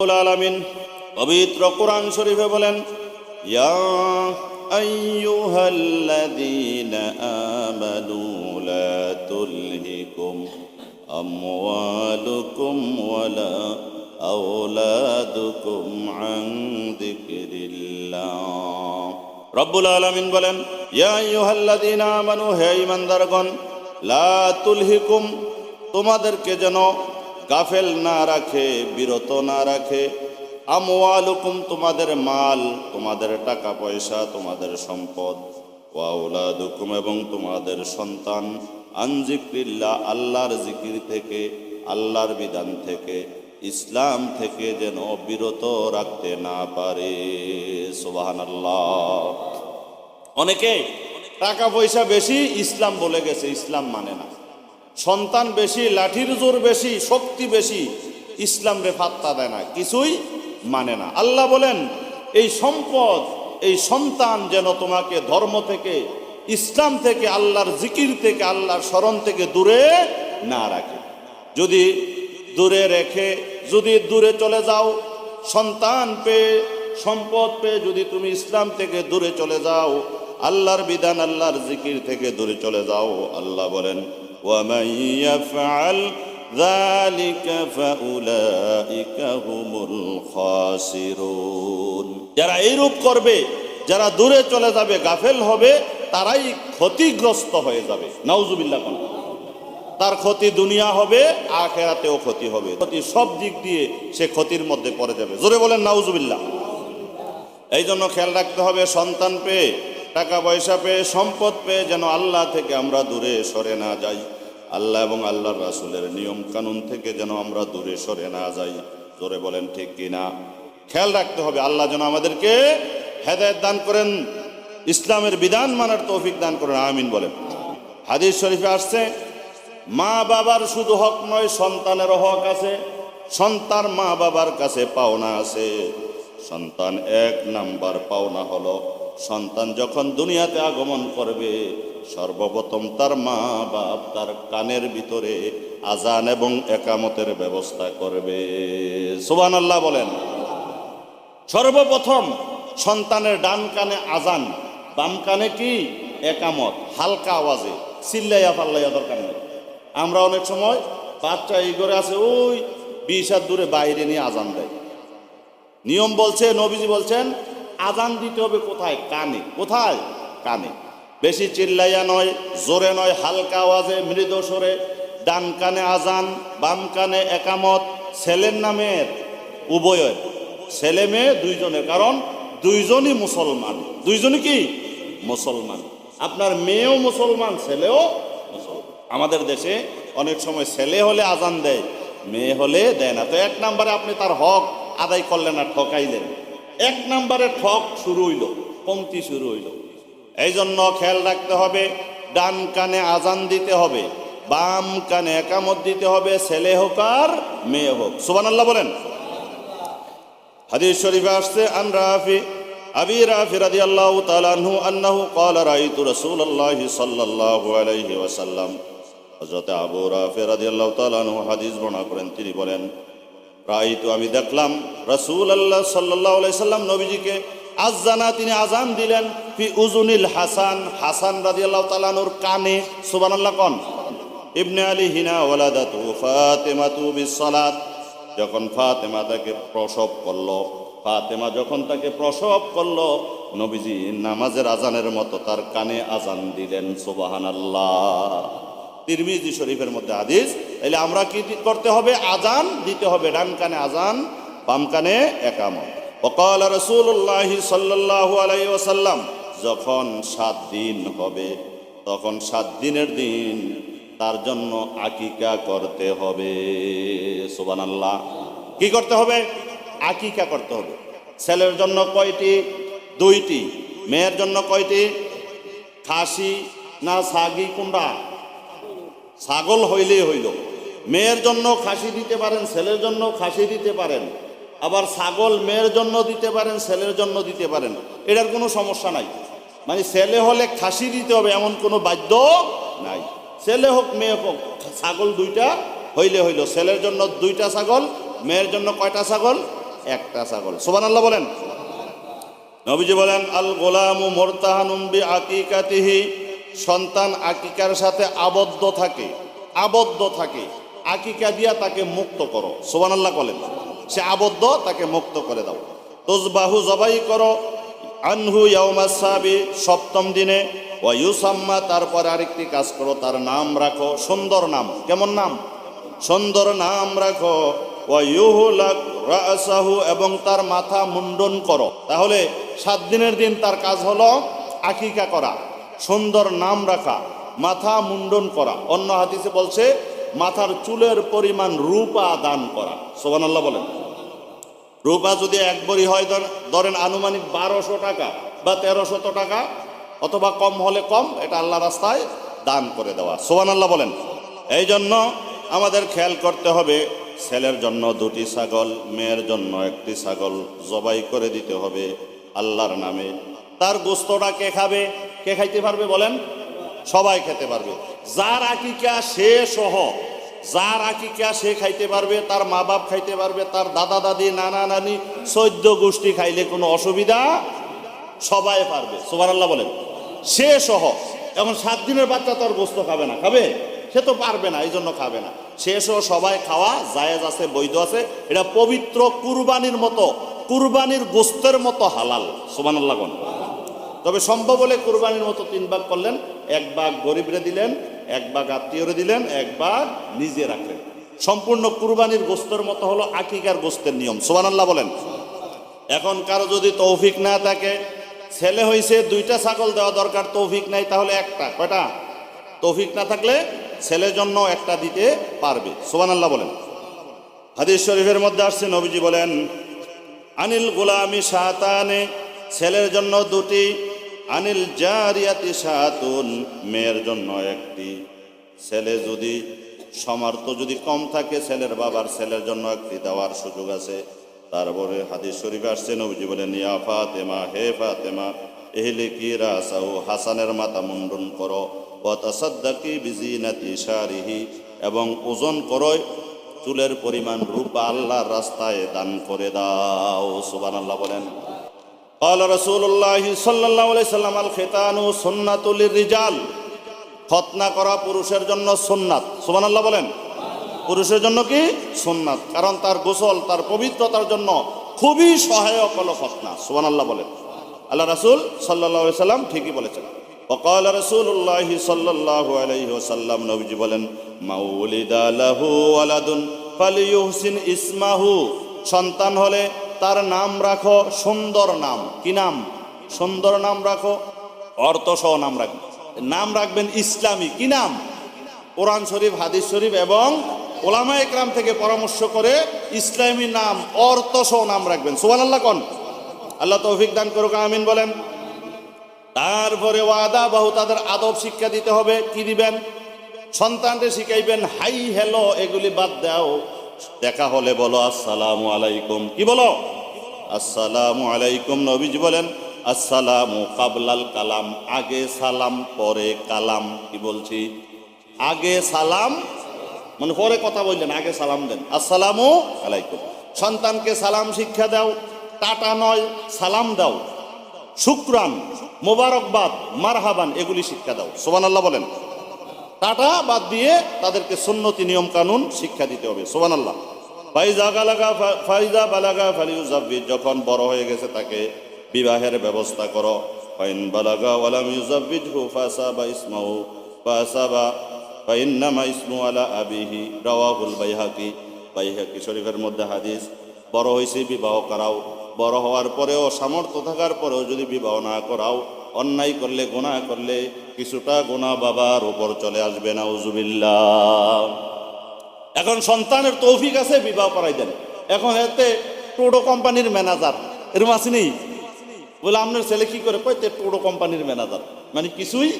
আলামিন পবিত্র কোরআন শরীফে বলেন, ইয়া আইয়ুহাল্লাযীনা আমানু লা তুলহিকুম আমওয়ালুকুম ওয়ালা আওলাদুকুম আন রব্বুল আলামিন বলেন, ইয়া আইয়ুহাল্লাযীনা আমানু, হে ঈমানদারগণ, লা তুলহিকুম, তোমাদেরকে যেন গাফেল না রাখে, বিরত না রাখে। আমওয়ালুকুম, তোমাদের মাল, তোমাদের টাকা পয়সা, তোমাদের সম্পদ। ওয়াউলাদুকুম এবং তোমাদের সন্তান আনজিক্রিল্লা আল্লাহর জিকির থেকে, আল্লাহর বিধান থেকে, ইসলাম থেকে যেন বিরত রাখতে না পারে। সুবাহান আল্লাহ অনেকে টাকা পয়সা বেশি, ইসলাম বলে গেছে, ইসলাম মানে না। সন্তান বেশি, লাঠির জোর বেশি, শক্তি বেশি, ইসলাম রে ফাত্তা দেয় না, কিছুই মানে না। আল্লাহ বলেন, এই সম্পদ, এই সন্তান যেন তোমাকে ধর্ম থেকে, ইসলাম থেকে, আল্লাহর জিকির থেকে, আল্লাহর স্মরণ থেকে দূরে না রাখে। যদি দূরে রেখে, যদি দূরে চলে যাও, সন্তান পেয়ে, সম্পদ পেয়ে যদি তুমি ইসলাম থেকে দূরে চলে যাও, আল্লাহর বিধান, আল্লাহর জিকির থেকে দূরে চলে যাও, আল্লাহ বলেন ومن يفعل ذلك فأولئك هم الخاسرون যারা এইরূপ করবে যারা দূরে চলে যাবে গাফেল হবে তারাই ক্ষতিগ্রস্ত হয়ে যাবে নাউজুবিল্লাহ কোন তার ক্ষতি দুনিয়া হবে আখেরাতেও ক্ষতি হবে ক্ষতি সব দিক দিয়ে সে ক্ষতির মধ্যে পড়ে যাবে জোরে বলেন নাউজুবিল্লাহ এই জন্য খেয়াল রাখতে হবে সন্তান পেয়ে টাকা পয়সা পেয়ে সম্পদ পেয়ে যেন আল্লাহ থেকে আমরা দূরে সরে না যাই আল্লাহ এবং আল্লাহর রাসুলের নিয়ম কানুন থেকে যেন আমরা দূরে সরে না যাই। জোরে বলেন, ঠিক কিনা খেয়াল রাখতে হবে, আল্লাহ যেন আমাদেরকে হেদায়ত দান করেন, ইসলামের বিধান মানার তৌফিক দান করেন। আমিন বলেন। হাদিস শরীফে আসছে, মা বাবার শুধু হক নয়, সন্তানেরও হক আছে, সন্তান মা বাবার কাছে পাওনা আছে। সন্তান এক নাম্বার পাওনা হলো, সন্তান যখন দুনিয়াতে আগমন করবে সর্বপ্রথম তার মা বাপ তার কানের ভিতরে আজান এবং একামতের ব্যবস্থা করবে। সুবান আল্লাহ বলেন, সর্বপ্রথম সন্তানের ডান কানে আজান, বাম কানে কি? একামত, হালকা আওয়াজে। চিল্লাইয়া পাল্লাইয়া দরকার নেই। আমরা অনেক সময় বাচ্চা এই করে আছে, ওই বিশ হাত দূরে বাইরে নিয়ে আজান দেয়। নিয়ম বলছে, নবীজি বলছেন, আজান দিতে হবে কোথায়? কানে। কোথায়? কানে। বেশি চিল্লাইয়া নয়, জোরে নয়, হালকা আওয়াজে মৃদু সরে ডান কানে আজান, বাম কানে একামত, ছেলের নামের উভয়ের ছেলে মেয়ে দুইজনের, কারণ দুইজনই মুসলমান। দুইজনই কি? মুসলমান। আপনার মেয়েও মুসলমান, ছেলেও মুসলমান। আমাদের দেশে অনেক সময় ছেলে হলে আজান দেয়, মেয়ে হলে দেয় না। তো এক নম্বরে আপনি তার হক আদায় করলেন না ঠকাইলেন। এক নম্বরে ঠক শুরু হইল কমতি শুরু হইল। এই জন্য খেয়াল রাখতে হবে, ডান কানে আজান দিতে হবে, বাম কানে একামত দিতে হবে, ছেলে হোক আর মেয়ে হোক। সুবান আল্লাহ বলেন। হাদিস শরীফে আসছে, আন রাফি, আবি রাফি রাদিয়াল্লাহু তাআলা আনহু আন্নাহু ক্বালা, রাআইতু রাসূলুল্লাহি সাল্লাল্লাহু আলাইহি ওয়াসাল্লাম। হযরত আবু রাফি রাদিয়াল্লাহু তাআলা আনহু হাদিস বর্ণনা করেন, তিনি বলেন, রাআইতু, আমি দেখলাম রাসূলুল্লাহ সাল্লাল্লাহু আলাইহি সাল্লাম নবীজিকে আজানা তিনি আজান দিলেন, ফি উজুনিল হাসান হাসান তাআলা আনহুর কানে, সুবহানাল্লাহ কোন। ইবনে আলী হিনা ওয়ালাদাতু ফাতিমাতু বিসসালাত, যখন ফাতেমা তাকে প্রসব করল, ফাতেমা যখন তাকে প্রসব করল, নবীজি নামাজের আজানের মতো তার কানে আজান দিলেন সুবাহান আল্লাহ তিরমিজি শরীফের মধ্যে হাদিস তাহলে আমরা কি করতে হবে? আজান দিতে হবে, ডান কানে আজান, বাম কানে একামত। ওকাল রসুল্লাহ সাল্লাহ আলাই ওসাল্লাম যখন সাত দিন হবে, তখন সাত দিনের দিন তার জন্য আকিকা করতে হবে। সোবান আল্লাহ কি করতে হবে? আকিকা করতে হবে। ছেলের জন্য কয়টি? দুইটি। মেয়ের জন্য কয়টি? খাসি না সাগি কুন্ডা ছাগল হইলেই হইল। মেয়ের জন্য খাসি দিতে পারেন, ছেলের জন্য খাসি দিতে পারেন। আবার ছাগল মেয়ের জন্য দিতে পারেন, ছেলের জন্য দিতে পারেন। এটার কোনো সমস্যা নাই। মানে ছেলে হলে খাসি দিতে হবে এমন কোনো বাধ্য নাই। ছেলে হোক, মেয়ে হোক, ছাগল দুইটা হইলে হইল। ছেলের জন্য দুইটা ছাগল, মেয়ের জন্য কয়টা ছাগল? একটা ছাগল। সোবান আল্লাহ বলেন। নবীজি বলেন, আল গোলামু মোরতাহানুম বি আকিকাতিহি সন্তান আকিকার সাথে আবদ্ধ থাকে আবদ্ধ থাকে। আকিকা দিয়া তাকে মুক্ত করো। সোবান আল্লাহ বলেন। সে আবদ্ধ, তাকে মুক্ত করে দাও। তুজবাহু জবাই করো। আনহু ইয়াউমাসাবি সপ্তম দিনে। ওয়া ইউসাম্মা, তারপরে আরেকটি কাজ করো, তার নাম রাখো। সুন্দর নাম। কেমন নাম? সুন্দর নাম রাখো। ওয়া ইউহুলাক রাসাহু, এবং তার মাথা মুন্ডন করো। তাহলে সাত দিনের দিন তার কাজ হলো আকিকা করা, সুন্দর নাম রাখা, মাথা মুন্ডন করা। অন্য হাদিসে বলছে মাথার চুলের পরিমাণ রূপা দান করা। সোবানাল্লাহ বলেন। রূপা যদি এক বড়ি হয়, ধর- ধরেন আনুমানিক বারোশো টাকা বা তেরোশত টাকা, অথবা কম হলে কম, এটা আল্লাহ রাস্তায় দান করে দেওয়া। সোহান আল্লাহ বলেন। এই জন্য আমাদের খেয়াল করতে হবে, ছেলের জন্য দুটি ছাগল, মেয়ের জন্য একটি ছাগল জবাই করে দিতে হবে আল্লাহর নামে। তার গোস্তটা কে খাবে? কে খাইতে পারবে বলেন? সবাই খেতে পারবে। যার আকিকা সে সহ। যার আকিকা সে খাইতে পারবে, তার মা বাপ খাইতে পারবে, তার দাদা, দাদি, নানা, নানি চৈদ্য গোষ্ঠী খাইলে কোনো অসুবিধা সবাই পারবে। সোবার আল্লাহ বলেন। সে সহ, এখন সাত দিনের বাচ্চা তো আর গোস্ত খাবে না, খাবে? সে তো পারবে না এই জন্য খাবে না। সে সহ সবাই খাওয়া জায়েজ আছে, বৈধ আছে। এটা পবিত্র কুরবানির মতো, কুরবানির গোস্তের মতো হালাল। সোমান আল্লাহ তবে সম্ভব হলে কুরবানির মতো তিন ভাগ করলেন, এক ভাগ গরিবরে দিলেন এক ভাগ আত্মীয়রে দিলেন, এক ভাগ নিজে রাখলেন। সম্পূর্ণ কুরবানির গোস্তের মতো হলো আকিকার গোস্তের নিয়ম। সোবান আল্লাহ বলেন। এখন কারও যদি তৌফিক না থাকে, ছেলে হয়েছে দুইটা ছাগল দেওয়া দরকার, তৌফিক নাই, তাহলে একটা, কয়টা? তৌফিক না থাকলে ছেলের জন্য একটা দিতে পারবে। সোবান আল্লাহ বলেন। হাদিস শরীফের মধ্যে আসছে, নবীজি বলেন, আনিল গোলামি সাতানে ছেলের জন্য দুটি আনিল জারিয়াতি সাতুন, মেয়ের জন্য একটি। ছেলে যদি সমার্থ যদি কম থাকে, ছেলের বাবার ছেলের জন্য একটি দেওয়ার সুযোগ আছে। তারপরে হাদিস শরীফ আসছে, নবীজি বলেন, ইয়া ফাতেমা, হে ফাতেমা, এহলে কি রাসাউ হাসানের মাথা মুন্ডন করো। ও তাসাদ্দাকি বিজিনাতি শারিহি এবং ওজন করো, চুলের পরিমাণ রূপা আল্লাহর রাস্তায় দান করে দাও। সুবান আল্লাহ বলেন। قال رسول الله صلى الله عليه وسلم الختان سنة للرجال খতনা করা পুরুষের জন্য সুন্নাত সুবহানাল্লাহ বলেন পুরুষের জন্য কি সুন্নাত কারণ তার গোসল তার পবিত্রতার জন্য খুবই সহায়ক হলো খতনা সুবহানাল্লাহ বলেন আল্লাহ রাসূল সাল্লাল্লাহু আলাইহি সাল্লাম ঠিকই বলেছেন وقال رسول الله صلى الله عليه وسلم নবীজি বলেন মাউলিদা লাহু ওয়ালাদুন ফালিয়ুহসিন ইসমাহু সন্তান হলে তার নাম রাখো সুন্দর নাম। কি নাম? সুন্দর নাম রাখো অর্থ সহ নাম রাখবেন নাম রাখবেন ইসলামী। কি নাম? কোরআন শরীফ, হাদিস শরীফ এবং ওলামা একরাম থেকে পরামর্শ করে ইসলামী নাম অর্থ সহ নাম রাখবেন। সুবান আল্লাহ কন? আল্লাহ তৌফিক দান করুক, আমিন বলেন। তারপরে ওয়াদা, বাহু তাদের আদব শিক্ষা দিতে হবে। কি দিবেন? সন্তানকে শিখাইবেন, হাই হ্যালো, এগুলি বাদ দাও। দেখা হলে বলো, আসসালামু আলাইকুম। কি বলো? আসসালামু আলাইকুম। নবীজি বলেন, আসসালামু কাবলাল কালাম। আগে সালাম, পরে কালাম, কি বলছি? আগে সালাম মানে পরে কথা বললেন, আগে সালাম দেন। আসসালামু আলাইকুম। সন্তানকে সালাম শিক্ষা দাও, টাটা নয়, সালাম দাও। শুক্রান, মোবারকবাদ, মারহাবান, এগুলি শিক্ষা দাও। সোবান আল্লাহ বলেন। টাটা বাদ দিয়ে তাদেরকে সুন্নতি নিয়ম কানুন শিক্ষা দিতে হবে। সোবান আল্লাহ ফাইজা ফাইজা বালাগা ফালিউজাব্বিদ যখন বড় হয়ে গেছে তাকে বিবাহের ব্যবস্থা করো। ফাইন বালাগা ওয়ালাম ইউজাব্বিদহু ফাসাবা ইসমাহু ফাসাবা, ফাইন্নামা ইসমু আলা আবিহি, রাওয়াহুল বাইহাকি। বাইহাকি শরীফের মধ্যে হাদিস, বড় হয়েছে বিবাহ করাও। বড় হওয়ার পরেও, সামর্থ্য থাকার পরেও যদি বিবাহ না করাও, অন্যায় করলে, গুনাহ করলে কিছুটা গোনা বাবার ওপর চলে আসবে না উজুবিল্লাহ এখন সন্তানের তৌফিক আছে, বিবাহ করাই দেন। এখন এতে টোটো কোম্পানির ম্যানেজার এরকম আসেনি বলে, আপনার ছেলে কি করে? কইতে টোটো কোম্পানির ম্যানেজার। মানে কিছুই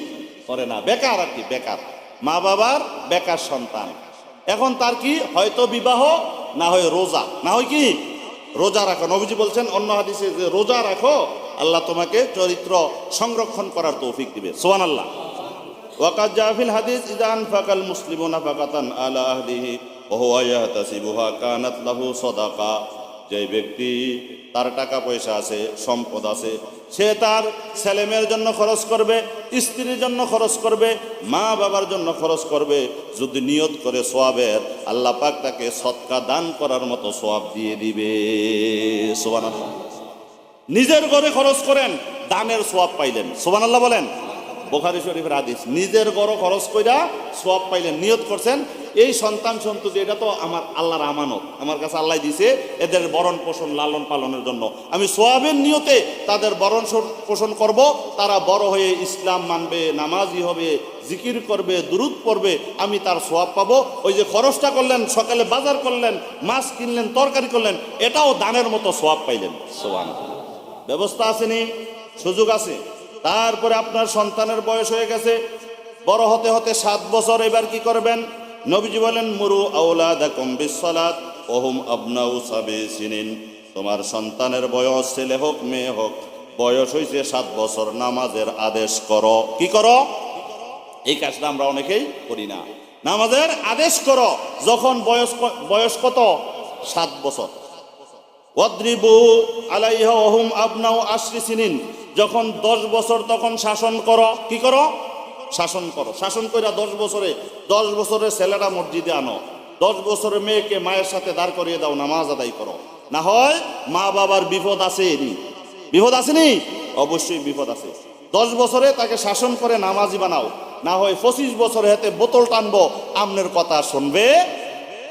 করে না, বেকার আর কি, বেকার। মা বাবার বেকার সন্তান। এখন তার কি, হয়তো বিবাহ, না হয় রোজা। না হয় কি? রোজা রাখো। নবীজি বলছেন, অন্য হাদিসে যে রোজা রাখো আল্লাহ তোমাকে চরিত্র সংরক্ষণ করার তৌফিক দিবে। সোহান আল্লাহ ওয়াকাত জাফিল হাদিস ইদান ফাকাল মুসলিম নাফাকাতান আলা আহলিহি ওহুয়া ইয়াহতাসিবুহা কানাত লাহু সাদাকা। যে ব্যক্তি তার টাকা পয়সা আছে, সম্পদ আছে, সে তার ছেলেমেয়ের জন্য খরচ করবে, স্ত্রীর জন্য খরচ করবে মা বাবার জন্য খরচ করবে। যদি নিয়ত করে সোয়াবের, আল্লাহ পাক তাকে সৎকা দান করার মতো সোয়াব দিয়ে দিবে। সোয়ান নিজের ঘরে খরচ করেন দানের সোয়াব পাইলেন। সোবান আল্লাহ বলেন, বোখারি শরীফের আদিস নিজের গড় খরচ কইরা সোয়াব পাইলেন, নিয়ত করছেন। এই সন্তান সন্ততি, এটা তো আমার আল্লাহর আমানত। আমার কাছে আল্লাহ দিছে এদের বরণ পোষণ, লালন পালনের জন্য। আমি সোয়াবের নিয়তে তাদের বরণ পোষণ করব, তারা বড় হয়ে ইসলাম মানবে, নামাজি হবে, জিকির করবে, দুরুদ পড়বে, আমি তার সোয়াব পাবো। ওই যে খরচটা করলেন, সকালে বাজার করলেন, মাছ কিনলেন, তরকারি করলেন, এটাও দানের মতো সোয়াব পাইলেন। সোয়ান ব্যবস্থা আসেনি সুযোগ আছে। তারপরে আপনার সন্তানের বয়স হয়ে গেছে। বড় হতে হতে সাত বছর। এবার কি করবেন? নবীজি বলেন, মুরু আউলাদাকুম বিসসালাত, ওহুম আবনাউ সাবিসিনিন। তোমার সন্তানের বয়স ছেলে হোক, মেয়ে হোক, বয়স হয়েছে সাত বছর। নামাজের আদেশ করো। কি করো? এই কাজটা আমরা অনেকেই করি না। নামাজের আদেশ করো। যখন বয়স বয়স কত? সাত বছর। ওয়াদ্রিবু আলাইহা আবনাউ আশরি সিনিন। যখন দশ বছর তখন শাসন করো, কি করো? শাসন করো। শাসন কইরা দশ বছরে, দশ বছরের ছেলেটা মসজিদে আনো। দশ বছরের মেয়েকে মায়ের সাথে দাঁড় করিয়ে দাও, নামাজ আদায় করো। না হয় মা বাবার বিপদ আছে নি বিপদ আসেনি অবশ্যই বিপদ আছে। দশ বছরে তাকে শাসন করে নামাজি বানাও। না হয় পঁচিশ বছরে হাতে বোতল টানবো, আমনের কথা শুনবে?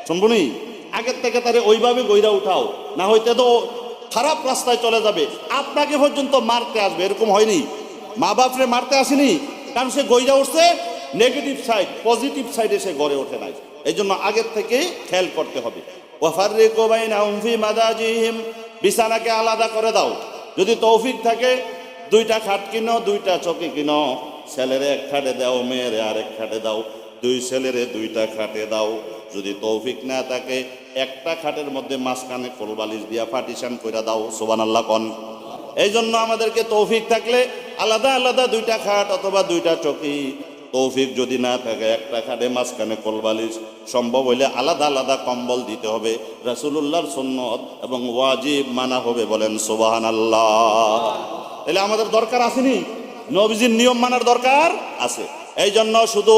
শুনব নি? আগের থেকে তারে ওইভাবে গইরা উঠাও। না হইতে তো খারাপ রাস্তায় চলে যাবে। আপনাকে পর্যন্ত মারতে আসবে, এরকম হয়নি। মা বাপরে মারতে আসেনি। কারণ সে গইরা উঠছে নেগেটিভ সাইড পজিটিভ সাইডে সে গড়ে ওঠে নাই। এই জন্য আগের থেকেই খেয়াল করতে হবে। বিছানাকে আলাদা করে দাও। যদি তৌফিক থাকে, দুইটা খাট কিনো, দুইটা চকি কিনো। ছেলেরে এক খাটে দাও, মেয়েরে আরেক খাটে দাও। দুই ছেলেরে দুইটা খাটে দাও। যদি তৌফিক না থাকে একটা খাটের মধ্যে মাঝখানে কোলবালিশ দিয়া পার্টিশন করে দাও সোবান আল্লাহ কন। এই জন্য আমাদেরকে তৌফিক থাকলে আলাদা আলাদা দুইটা খাট অথবা দুইটা চকি তৌফিক যদি না থাকে, একটা খাটে মাঝখানে কোলবালিশ সম্ভব হইলে আলাদা আলাদা কম্বল দিতে হবে। রাসুলুল্লাহর সুন্নত এবং ওয়াজিব মানা হবে বলেন সোবাহান আল্লাহ তাহলে আমাদের দরকার আসেনি? নবীজির নিয়ম মানার দরকার আছে। এই জন্য শুধু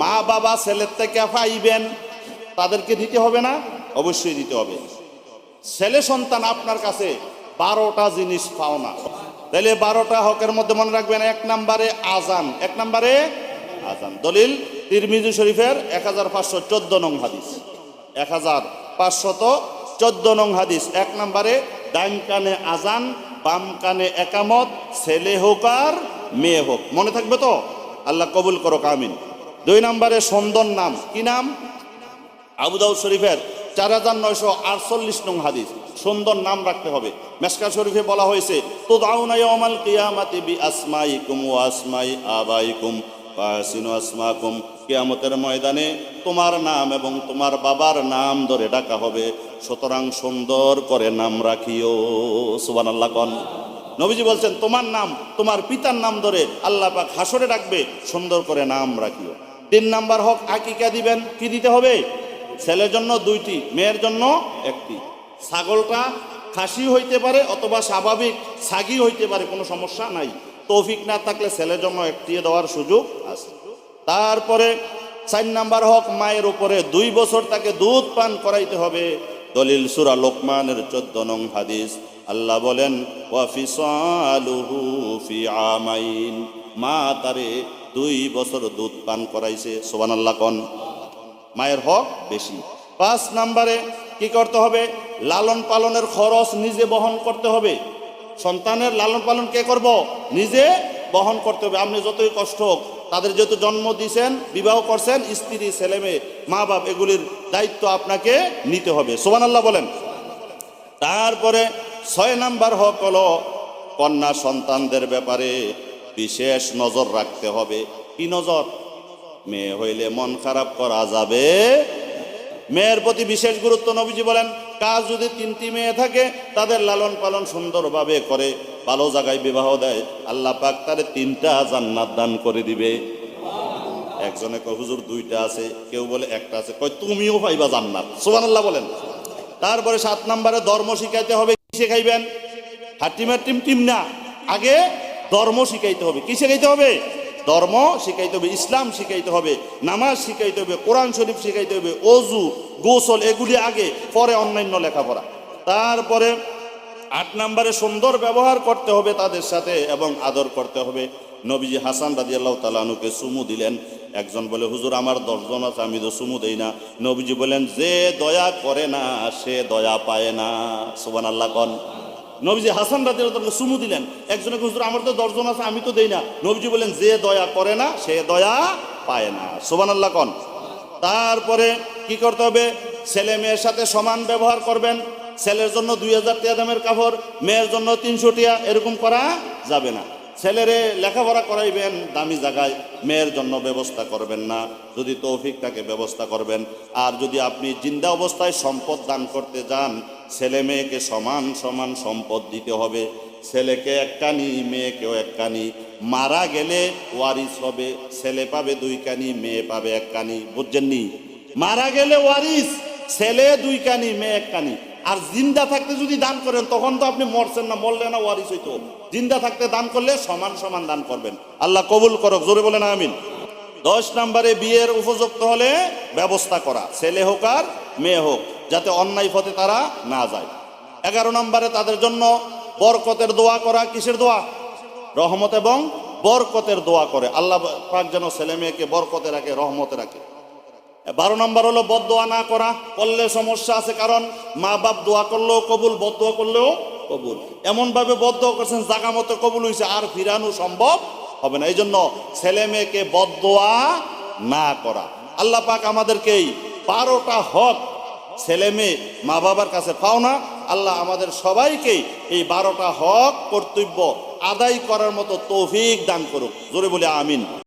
মা বাবা ছেলের থেকে পাইবেন তাদেরকে দিতে হবে না। অবশ্যই দিতে হবে। ছেলে সন্তান আপনার কাছে বারোটা জিনিস পাও না। তাহলে বারোটা হকের মধ্যে মনে রাখবেন, এক নম্বরে আজান, এক নম্বরে আজান। দলিল, তিরমিজু শরীফের এক হাজার পাঁচশো চোদ্দ নং হাদিস। এক হাজার পাঁচশত চোদ্দ নং হাদিস। এক নম্বরে ডাইন কানে আজান, বাম কানে একামত, ছেলে হোক আর মেয়ে হোক। মনে থাকবে তো? আল্লাহ কবুল করো কামিন দুই নম্বরে সুন্দর নাম, কি নাম? আবুদাউদ শরীফের চার হাজার নয়শো আটচল্লিশ নং হাদিস। সুন্দর নাম রাখতে হবে। মেসকা শরীফে বলা হয়েছে তো দাউনাইমাল কিয়ামাতি বি আসমাইকুম ও আসমাই আবাইকুম পাসিনু আসমাকুম। কিয়ামতের ময়দানে তোমার নাম এবং তোমার বাবার নাম ধরে ডাকা হবে। সুতরাং সুন্দর করে নাম রাখিও সুবান আল্লাহ কন। নবীজি বলছেন, তোমার নাম, তোমার পিতার নাম ধরে আল্লাহ পাক হাসরে ডাকবে, সুন্দর করে নাম রাখিও। তিন নাম্বার হক, আকিকা দিবেন। কি দিতে হবে? ছেলের জন্য দুইটি, মেয়ের জন্য একটি। ছাগলটা খাসি হইতে পারে অথবা স্বাভাবিক ছাগি হইতে পারে, কোনো সমস্যা নাই। তৌফিক না থাকলে ছেলের জন্য একটি দেওয়ার সুযোগ আছে। তারপরে চার নাম্বার হক, মায়ের উপরে দুই বছর তাকে দুধ পান করাইতে হবে। দলিল সুরা লোকমানের চোদ্দ নং হাদিস। আল্লাহ বলেন মা তারে দুই বছর দুধ পান করাইছে। সোবান আল্লাহ কন। মায়ের হক বেশি। পাঁচ নাম্বারে কি করতে হবে? লালন পালনের খরচ নিজে বহন করতে হবে। সন্তানের লালন পালন কে করব? নিজে বহন করতে হবে। আপনি যতই কষ্ট হোক, তাদের যেহেতু জন্ম দিয়েছেন বিবাহ করছেন, স্ত্রী, ছেলে মেয়ে, মা বাপ, এগুলির দায়িত্ব আপনাকে নিতে হবে। সোবান আল্লাহ বলেন। তারপরে ছয় নাম্বার হক হলো কন্যা সন্তানদের ব্যাপারে বিশেষ নজর রাখতে হবে। কি নজর? মেয়ে হইলে মন খারাপ করা যাবে। মেয়ের প্রতি বিশেষ গুরুত্ব নবীজি বলেন, কাজ যদি তিনটি মেয়ে থাকে, তাদের লালন পালন সুন্দরভাবে করে, ভালো জায়গায় বিবাহ দেয়, আল্লাহ পাক তারে তিনটা জান্নাত দান করে দিবে। একজনে কয়, হুজুর দুইটা আছে। কেউ বলে, একটা আছে। কয়, তুমিও পাইবা জান্নাত। সুবহানাল্লাহ বলেন। তারপরে সাত নম্বরে, ধর্ম শিখাইতে হবে। কি শেখাইবেন? হাটিমার টিম টিম না। আগে ধর্ম শিখাইতে হবে। কি শিখাইতে হবে? ধর্ম শিখাইতে হবে, ইসলাম শিখাইতে হবে, নামাজ শিখাইতে হবে, কোরআন শরীফ শিখাইতে হবে, অজু, গোসল এগুলি আগে, পরে অন্যান্য লেখাপড়া। তারপরে আট নম্বরে সুন্দর ব্যবহার করতে হবে তাদের সাথে এবং আদর করতে হবে। নবীজি হাসান রাজি আল্লাহ তালানুকে সুমু দিলেন। একজন বলে, হুজুর, আমার দশজন আছে, আমি তো সুমু দেই না। নবীজি বলেন, যে দয়া করে না, সে দয়া পায় না। সুবান আল্লাহ কন। নবীজি হাসান রাজি সুমু দিলেন। একজনে হুজুর, আমার তো দশজন আছে, আমি তো দেই না। নবীজি বলেন যে দয়া করে না, সে দয়া পায় না। সুবান আল্লাহ কন। তারপরে কি করতে হবে? ছেলে মেয়ের সাথে সমান ব্যবহার করবেন। ছেলের জন্য দুই হাজার টিয়া দামের কাপড়, মেয়ের জন্য তিনশো টিয়া, এরকম করা যাবে না। ছেলেরে লেখাপড়া করাইবেন দামি জায়গায়, মেয়ের জন্য ব্যবস্থা করবেন না। যদি তৌফিক থাকে, ব্যবস্থা করবেন। আর যদি আপনি জিন্দা অবস্থায় সম্পদ দান করতে যান ছেলে মেয়েকে সমান সমান সম্পদ দিতে হবে। ছেলেকে এক কানি মেয়েকেও এক কানি মারা গেলে ওয়ারিস হবে, ছেলে পাবে দুই কানি মেয়ে পাবে এক কানি বুঝছেননি মারা গেলে ওয়ারিস ছেলে দুই কানি মেয়ে এক কানি আর জিন্দা থাকতে যদি দান করেন, তখন তো আপনি মরছেন না, মরলে না ওয়ারিস হইতো জিন্দা থাকতে দান করলে সমান সমান দান করবেন। আল্লাহ কবুল করক, জোরে বলেন আমিন। দশ নম্বরে বিয়ের উপযুক্ত হলে ব্যবস্থা করা, ছেলে হোক আর মেয়ে হোক। যাতে অন্যায় পথে তারা না যায়। এগারো নম্বরে তাদের জন্য বরকতের দোয়া করা কিসের দোয়া? রহমত এবং বরকতের দোয়া করে। আল্লাহ পাক যেন ছেলে মেয়েকে বরকতে রাখে, রহমতে রাখে। বারো নম্বর হলো বদ দোয়া না করা। করলে সমস্যা আছে কারণ মা বাপ দোয়া করলেও কবুল বদ দোয়া করলেও কবুল। এমনভাবে বদ দোয়া করছেন, জাগা মতো কবুল হয়েছে আর ফিরানো সম্ভব হবে না। এই জন্য ছেলে মেয়েকে বদ দোয়া না করা। আল্লাহ পাক আমাদেরকেই বারোটা হক ছেলে মেয়ে, মা বাবার কাছে পাও না, আল্লাহ আমাদের সবাইকেই এই বারোটা হক, কর্তব্য আদায় করার মতো তৌফিক দান করুক। জোরে বলে, আমিন।